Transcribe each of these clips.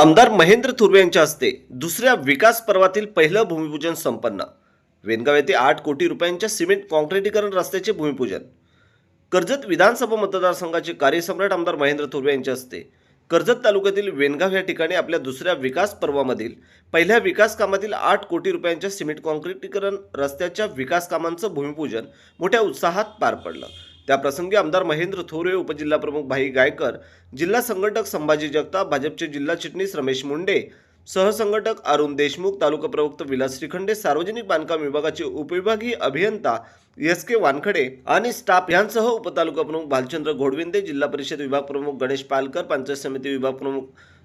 आमदार महेंद्र थुर्वे यांच्या हस्ते दुसऱ्या विकास पर्वातील पहिलं भूमिपूजन संपन्न. वेनगाव येथे आठ कोटी रुपयांच्या सिमेंट कॉन्क्रिटीकरण रस्त्याचे भूमिपूजन. कर्जत विधानसभा मतदारसंघाचे कार्यसम्राट आमदार महेंद्र थुर्वे यांच्या हस्ते कर्जत तालुक्यातील वेनगाव या ठिकाणी आपल्या दुसऱ्या विकास पर्वामधील पहिल्या विकास कामातील आठ कोटी रुपयांच्या सिमेंट कॉन्क्रिटीकरण रस्त्याच्या विकास कामांचं भूमिपूजन मोठ्या उत्साहात पार पडलं. त्याप्रसंगी आमदार महेंद्र थोरे उपजिल्हाप्रमुख भाई गायकर जिल्हा संघटक संभाजी जगताप भाजपचे जिल्हा चिटणीस रमेश मुंडे सहसंघटक अरुण देशमुख तालुका प्रवक्ता विलास श्रीखंडे सार्वजनिक बांधकाम विभागाचे उपविभागीय अभियंता एस के वानखडे आणि स्टाफ यांसह उपतालुका प्रमुख भालचंद्र घोडविंदे जिल्हा परिषद विभाग प्रमुख गणेश पालकर पंचायत समिती विभाग प्रमुख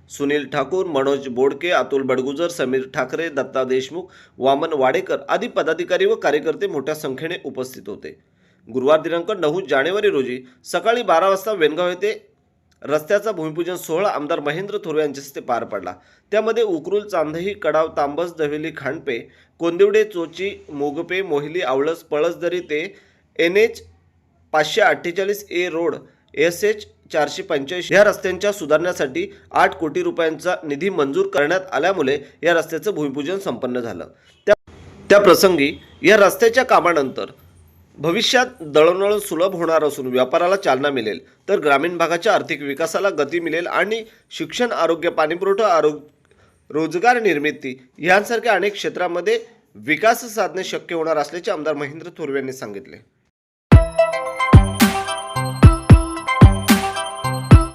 सुनील ठाकूर मनोज बोडके अतुल बडगुजर समीर ठाकरे दत्ता देशमुख वामन वाडेकर आदी पदाधिकारी व कार्यकर्ते मोठ्या संख्येने उपस्थित होते. गुरुवार दिनांक नऊ जानेवारी रोजी सकाळी बारा वाजता वेनगाव येथे रस्त्याचा भूमिपूजन सोहळा आमदार महेंद्र थोरवे यांच्या हस्ते पार पडला. त्यामध्ये उकरूल चांदही कडाव तांबस दवेली खांडपे कोंदिवडे चोची मोगपे मोहिली आवळस पळसदरी ते एन एच पाचशे अठ्ठेचाळीस ए रोड एस एच चारशे पंच्याऐंशी या रस्त्यांच्या सुधारण्यासाठी आठ कोटी रुपयांचा निधी मंजूर करण्यात आल्यामुळे या रस्त्याचं भूमिपूजन संपन्न झालं. त्या त्या प्रसंगी या रस्त्याच्या कामानंतर भविष्यात दळणवळण सुलभ होणार असून व्यापाराला चालना मिळेल तर ग्रामीण भागाच्या आर्थिक विकासाला गती मिळेल आणि शिक्षण आरोग्य पाणीपुरवठा आरोग्य रोजगार निर्मिती यांसारख्या अनेक क्षेत्रामध्ये विकास साधणे शक्य होणार असल्याचे आमदार महेंद्र थोरवे यांनी सांगितले.